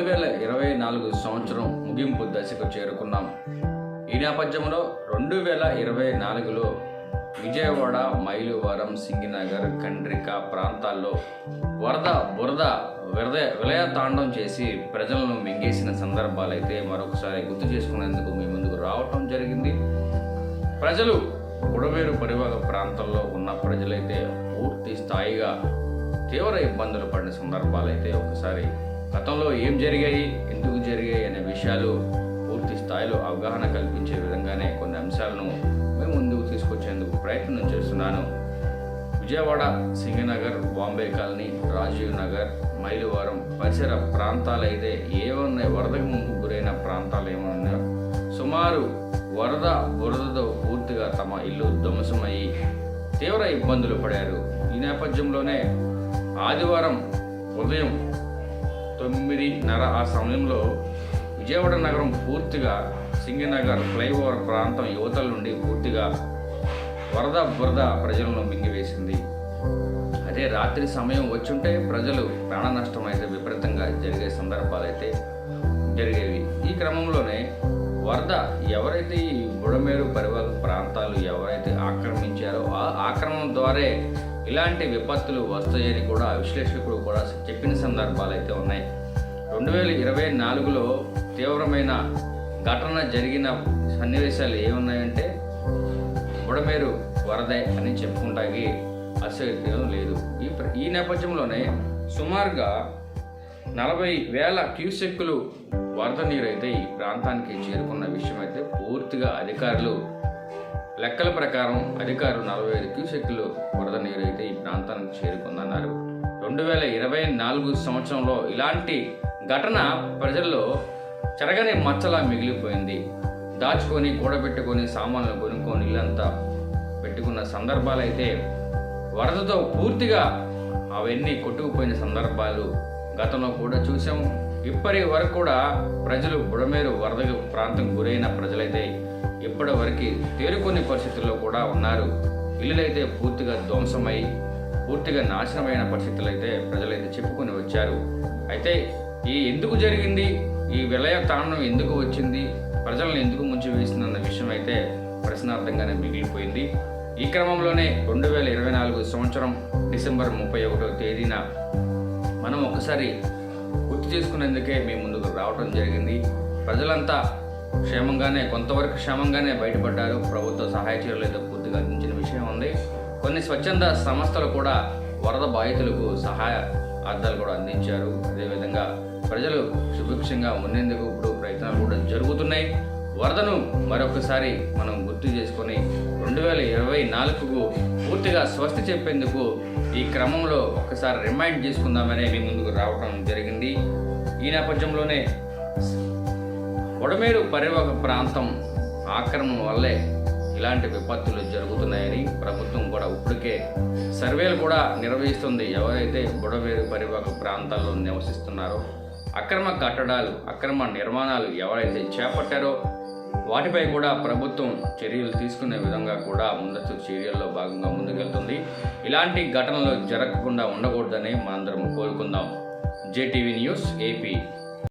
రెండు వేల ఇరవై నాలుగు సంవత్సరం ముగింపు దశకు చేరుకున్నాం. ఈ నేపథ్యంలో రెండు వేల ఇరవై నాలుగులో విజయవాడ మైలువరం సింగినగర్ కండ్రిక ప్రాంతాల్లో వరద బురద విరద విలయతాండం చేసి ప్రజలను మింగేసిన సందర్భాలైతే మరొకసారి గుర్తు చేసుకునేందుకు మీ ముందుకు రావటం జరిగింది. ప్రజలు బుడవేరు పరివాహక ప్రాంతంలో ఉన్న ప్రజలైతే పూర్తి స్థాయిగా తీవ్ర ఇబ్బందులు పడిన సందర్భాలైతే ఒకసారి గతంలో ఏం జరిగాయి ఎందుకు జరిగాయి అనే విషయాలు పూర్తి స్థాయిలో అవగాహన కల్పించే విధంగానే కొన్ని అంశాలను మేము ముందుకు తీసుకొచ్చేందుకు ప్రయత్నం చేస్తున్నాను. విజయవాడ సింగనగర్ బాంబే కాలనీ రాజీవ్ నగర్ మైలువారం పరిసర ప్రాంతాలైతే ఏమన్నా వరదకు ముందు గురైన ప్రాంతాలు ఏమన్నాయో సుమారు వరద బురదతో పూర్తిగా తమ ఇల్లు ధ్వంసమయ్యి తీవ్ర ఇబ్బందులు పడారు. ఈ నేపథ్యంలోనే ఆదివారం ఉదయం తొమ్మిదిన్నర ఆ సమయంలో విజయవాడ నగరం పూర్తిగా సింగనగర్ ఫ్లైఓవర్ ప్రాంతం యువతల నుండి పూర్తిగా వరద బురద ప్రజలను మింగివేసింది. అదే రాత్రి సమయం వచ్చుంటే ప్రజలు ప్రాణ నష్టం అయితే విపరీతంగా జరిగే సందర్భాలు అయితే జరిగేవి. ఈ క్రమంలోనే వరద ఎవరైతే ఈ బుడమేరు పరివాహక ప్రాంతాలు ఎవరైతే ఆక్రమించారో ఆ ఆక్రమణ ద్వారే ఇలాంటి విపత్తులు వస్తాయని కూడా విశ్లేషకులు కూడా చెప్పిన సందర్భాలు అయితే ఉన్నాయి. రెండు వేల ఇరవై నాలుగులో తీవ్రమైన ఘటన జరిగిన సన్నివేశాలు ఏమున్నాయంటే బుడమేరు వరద అని చెప్పుకుంటాకి అసలు లేదు. ఈ ప్ర- ఈ నేపథ్యంలోనే సుమారుగా నలభై వేల క్యూసెక్కులు వరద నీరు అయితే ఈ ప్రాంతానికి చేరుకున్న విషయం అయితే పూర్తిగా అధికారులు లెక్కల ప్రకారం అధికారులు నలభై ఐదు క్యూసెక్లు వరద నీరు అయితే ఈ ప్రాంతానికి చేరుకుందన్నారు. రెండు వేల ఇరవై నాలుగు సంవత్సరంలో ఇలాంటి ఘటన ప్రజల్లో చెరగని మచ్చలా మిగిలిపోయింది. దాచుకొని కూడబెట్టుకొని సామాన్లు కొనుక్కొని ఇల్లంతా పెట్టుకున్న సందర్భాలు అయితే వరదతో పూర్తిగా అవన్నీ కొట్టుకుపోయిన సందర్భాలు గతంలో కూడా చూసాము ఇప్పటి వరకు కూడా ప్రజలు బుడమేరు వరద ప్రాంతం గురైన ప్రజలైతే ఇప్పటి వరకు తేరుకునే పరిస్థితుల్లో కూడా ఉన్నారు. ఇల్లులైతే పూర్తిగా ధ్వంసమై పూర్తిగా నాశనమైన పరిస్థితులు అయితే ప్రజలైతే చెప్పుకొని వచ్చారు. అయితే ఈ ఎందుకు జరిగింది? ఈ విలయ తాండం ఎందుకు వచ్చింది? ప్రజలను ఎందుకు ముంచి వేసిందన్న విషయం అయితే ప్రశ్నార్థంగానే మిగిలిపోయింది. ఈ క్రమంలోనే రెండు వేల ఇరవై నాలుగు సంవత్సరం డిసెంబర్ ముప్పై ఒకటో తేదీన మనం ఒకసారి గుర్తు చేసుకునేందుకే మీ ముందుకు రావడం జరిగింది. ప్రజలంతా క్షేమంగానే కొంతవరకు క్షేమంగానే బయటపడ్డారు. ప్రభుత్వ సహాయ చర్యలు అయితే పూర్తిగా అందించిన విషయం ఉంది. కొన్ని స్వచ్ఛంద సంస్థలు కూడా వరద బాధితులకు సహాయ అర్థాలు కూడా అందించారు. అదేవిధంగా ప్రజలు సుభిక్షంగా ఉండేందుకు ఇప్పుడు ప్రయత్నాలు కూడా జరుగుతున్నాయి. వరదను మరొకసారి మనం గుర్తు చేసుకొని రెండు వేల ఇరవై నాలుగుకు పూర్తిగా స్వస్తి చెప్పేందుకు ఈ క్రమంలో ఒకసారి రిమైండ్ చేసుకుందామని మీ ముందుకు రావడం జరిగింది. ఈ నేపథ్యంలోనే కొడమేరు పరివాహక ప్రాంతం ఆక్రమణ వల్లే ఇలాంటి విపత్తులు జరుగుతున్నాయని ప్రభుత్వం కూడా ఇప్పటికే సర్వేలు కూడా నిర్వహిస్తుంది. ఎవరైతే బుడమేరు పరివాహక ప్రాంతాల్లో నివసిస్తున్నారో అక్రమ కట్టడాలు అక్రమ నిర్మాణాలు ఎవరైతే చేపట్టారో వాటిపై కూడా ప్రభుత్వం చర్యలు తీసుకునే విధంగా కూడా ముందస్తు చర్యల్లో భాగంగా ముందుకెళ్తుంది. ఇలాంటి ఘటనలు జరగకుండా ఉండకూడదని మనందరం కోరుకుందాం. JTV news AP.